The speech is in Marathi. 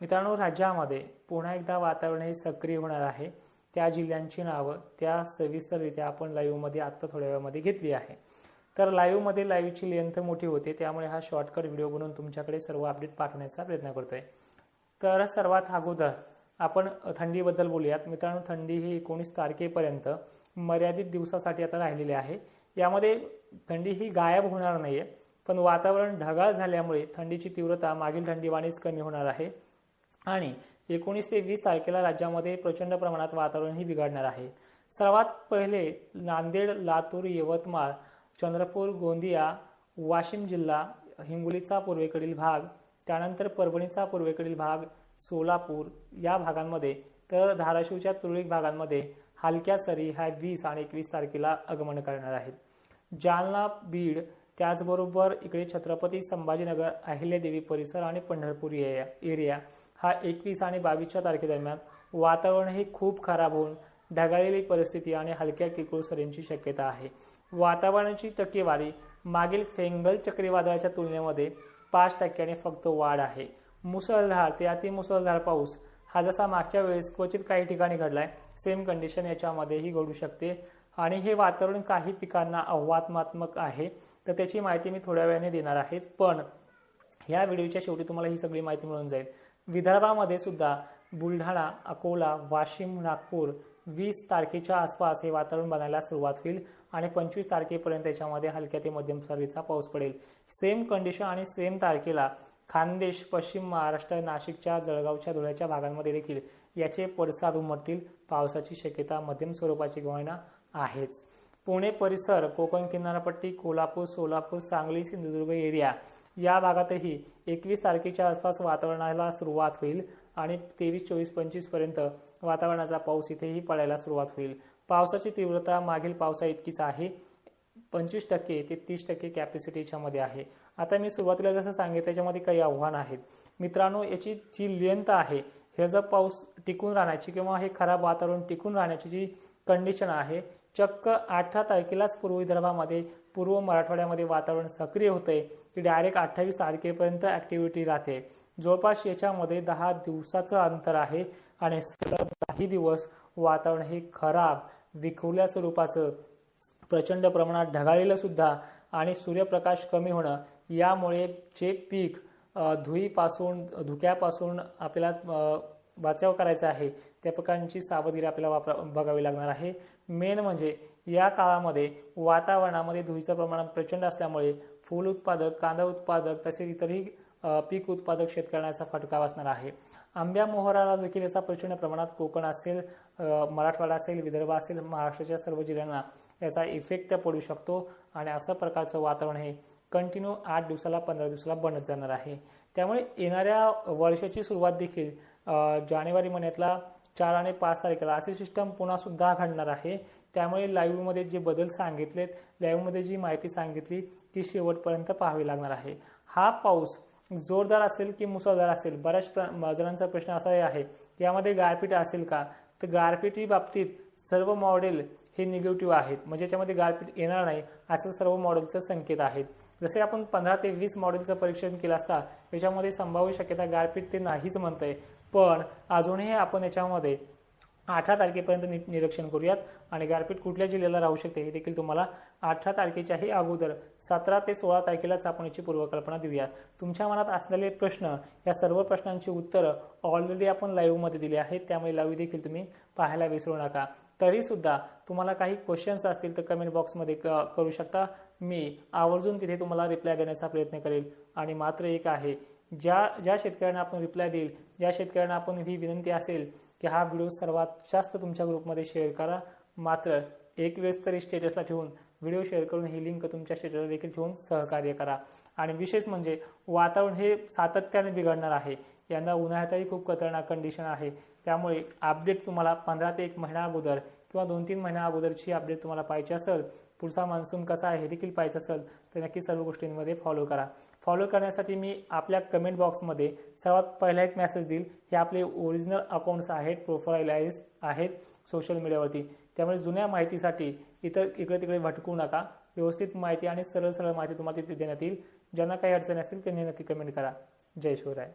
मित्रांनो राज्यामध्ये पुन्हा एकदा वातावरण हे सक्रिय होणार आहे. त्या जिल्ह्यांची नावं त्या सविस्तररित्या आपण लाईव्हमध्ये आत्ता थोड्या वेळामध्ये घेतली आहे. तर लाईव्हमध्ये लाईव्हची लेंथ मोठी होते त्यामुळे हा शॉर्टकट व्हिडिओ बनवून तुमच्याकडे सर्व अपडेट पाठवण्याचा प्रयत्न करतोय. तर सर्वात अगोदर आपण थंडीबद्दल बोलूयात. मित्रांनो थंडी ही एकोणीस तारखेपर्यंत मर्यादित दिवसासाठी आता राहिलेली आहे. यामध्ये थंडी ही गायब होणार नाहीये पण वातावरण ढगाळ झाल्यामुळे थंडीची तीव्रता मागील थंडीवाणीच कमी होणार आहे. आणि एकोणीस ते वीस तारखेला राज्यामध्ये प्रचंड प्रमाणात वातावरणही बिघडणार आहे. सर्वात पहिले नांदेड लातूर यवतमाळ चंद्रपूर गोंदिया वाशिम जिल्हा हिंगोलीचा पूर्वेकडील भाग त्यानंतर परभणीचा पूर्वेकडील भाग सोलापूर या भागांमध्ये तर धाराशिवच्या तुरळक भागांमध्ये हलक्या सरी ह्या वीस आणि एकवीस तारखेला आगमन करणार आहेत जालना बीड त्याचबरोबर इकडे छत्रपती संभाजीनगर अहिल्यादेवी परिसर आणि पंढरपूर एरिया एरिया हा एकवीस आणि बावीसच्या तारखेदरम्यान वातावरण हे खूप खराब होऊन ढगाळलेली परिस्थिती आणि हलक्या किरकोळ सरींची शक्यता आहे. वातावरणाची टक्केवारी मागील फेंगल चक्रीवादळाच्या तुलनेमध्ये पाच टक्क्याने फक्त वाढ आहे. मुसळधार ते अतिमुसळधार पाऊस हा जसा मागच्या वेळेस क्वचित काही ठिकाणी घडलाय सेम कंडिशन याच्यामध्येही घडू शकते. आणि हे वातावरण काही पिकांना आव्हानात्मक आहे तर त्याची माहिती मी थोड्या वेळाने देणार आहे. पण ह्या व्हिडिओच्या शेवटी तुम्हाला ही सगळी माहिती मिळून जाईल. विदर्भामध्ये सुद्धा बुलढाणा अकोला वाशिम नागपूर वीस तारखेच्या आसपास हे वातावरण बनायला सुरुवात होईल आणि पंचवीस तारखेपर्यंत याच्यामध्ये हलक्या ते मध्यम सरीचा पाऊस पडेल. सेम कंडिशन आणि सेम तारखेला खानदेश पश्चिम महाराष्ट्र नाशिकच्या जळगावच्या धुळ्याच्या भागांमध्ये देखील याचे पडसाद उमटतील. पावसाची शक्यता मध्यम स्वरूपाची गवायना आहेच. पुणे परिसर कोकण किनारपट्टी कोल्हापूर सोलापूर सांगली सिंधुदुर्ग एरिया या भागातही एकवीस तारखेच्या आसपास वातावरणाला सुरुवात होईल आणि तेवीस चोवीस पंचवीसपर्यंत वातावरणाचा पाऊस इथेही पडायला सुरुवात होईल. पावसाची तीव्रता मागील पावसा इतकीच आहे. पंचवीस टक्के ते तीस टक्के कॅपॅसिटीच्या मध्ये आहे. आता मी सुरुवातीला जसं सांगितलं त्याच्यामध्ये काही आव्हान आहेत. मित्रांनो याची जी लेंथ आहे हे जर पाऊस टिकून राहण्याची किंवा हे खराब वातावरण टिकून राहण्याची जी कंडिशन आहे चक्क अठरा तारखेलाच पूर्व विदर्भामध्ये पूर्व मराठवाड्यामध्ये वातावरण सक्रिय होते की डायरेक्ट अठ्ठावीस तारखेपर्यंत ऍक्टिव्हिटी राहते. जवळपास याच्यामध्ये दहा दिवसाचं अंतर आहे आणि काही दिवस वातावरण हे खराब विखुरल्या स्वरूपाचं प्रचंड प्रमाणात ढगाळलेलं सुद्धा आणि सूर्यप्रकाश कमी होणं यामुळे जे पीक धुईपासून धुक्यापासून आपल्याला बचाव करायचा आहे त्या प्रकारची सावधगिरी आपल्याला वापरा बघावी लागणार आहे. मेन म्हणजे या काळामध्ये वातावरणामध्ये धुळीचं प्रमाण प्रचंड असल्यामुळे फूल उत्पादक कांदा उत्पादक तसेच इतरही पीक उत्पादक शेतकऱ्यांचा फटका बसणार आहे. आंब्या मोहराला देखील याचा प्रचंड प्रमाणात कोकण असेल मराठवाडा असेल विदर्भ असेल महाराष्ट्राच्या सर्व जिल्ह्यांना याचा इफेक्ट पडू शकतो आणि असं प्रकारचं वातावरण हे कंटिन्यू आठ दिवसाला पंधरा दिवसाला बनत जाणार आहे. त्यामुळे येणाऱ्या वर्षाची सुरुवात देखील जानेवारी महिन्यातला चार आणि पाच तारखेला. असे सिस्टम पुन्हा सुद्धा घडणार आहे. त्यामुळे लाईव्हमध्ये जे बदल सांगितलेत लाईव्हमध्ये जी माहिती सांगितली ती शेवटपर्यंत पाहावी लागणार आहे. हा पाऊस जोरदार असेल की मुसळधार असेल? बऱ्याच जणांचा प्रश्न असाही आहे. यामध्ये गारपीट असेल का? तर गारपीटी बाबतीत सर्व मॉडेल हे निगेटिव्ह आहेत. म्हणजे याच्यामध्ये गारपीट येणार नाही असं सर्व मॉडेलचं संकेत आहेत. जसे आपण पंधरा ते वीस मॉडेलचं परीक्षण केलं असता याच्यामध्ये संभाव्य शक्यता गारपीट ते नाहीच म्हणतंय. पण अजूनही आपण याच्यामध्ये अठरा तारखेपर्यंत निरीक्षण करूयात. आणि गारपीट कुठल्या जिल्ह्याला राहू शकते हे देखील तुम्हाला अठरा तारखेच्याही अगोदर सतरा ते सोळा तारखेलाच आपण याची पूर्वकल्पना देऊयात. तुमच्या मनात असलेले प्रश्न या सर्व प्रश्नांची उत्तरं ऑलरेडी आपण लाईव्हमध्ये दिली आहेत. त्यामुळे लाईव्ह देखील तुम्ही पाहायला विसरू नका. तरी सुद्धा तुम्हाला काही क्वेश्चन्स असतील तर कमेंट बॉक्समध्ये करू शकता. मी आवर्जून तिथे तुम्हाला रिप्लाय देण्याचा प्रयत्न करेल. आणि मात्र एक आहे ज्या ज्या शेतकऱ्यांना आपण रिप्लाय देईल ज्या शेतकऱ्यांना आपण ही विनंती असेल की हा व्हिडिओ सर्वात जास्त तुमच्या ग्रुपमध्ये शेअर करा. मात्र एक वेळेस तरी स्टेटसला ठेवून व्हिडिओ शेअर करून ही लिंक तुमच्या स्टेटसला देखील ठेवून सहकार्य करा. आणि विशेष म्हणजे वातावरण हे सातत्याने बिघडणार आहे. यंदा उन्हाळ्यातही खूप खतरनाक कंडिशन आहे. त्यामुळे अपडेट तुम्हाला पंधरा ते एक महिना अगोदर किंवा दोन तीन महिन्या अगोदरची अपडेट तुम्हाला पाहिजे असेल. पुढचा मान्सून कसा आहे हे देखील पाहायचं असेल तर नक्की सर्व गोष्टींमध्ये फॉलो करा. फॉलो करण्यासाठी मी आपल्या कमेंट बॉक्समध्ये सर्वात पहिला एक मेसेज देईल. हे आपले ओरिजिनल अकाउंट्स आहेत प्रोफाईलाइज आहेत सोशल मीडियावरती. त्यामुळे जुन्या माहितीसाठी इतर इकडे तिकडे भटकू नका. व्यवस्थित माहिती आणि सरळ सरळ माहिती तुम्हाला तिथे देण्यात येईल. ज्यांना काही अडचण असेल त्यांनी नक्की कमेंट करा. जय शिवराय.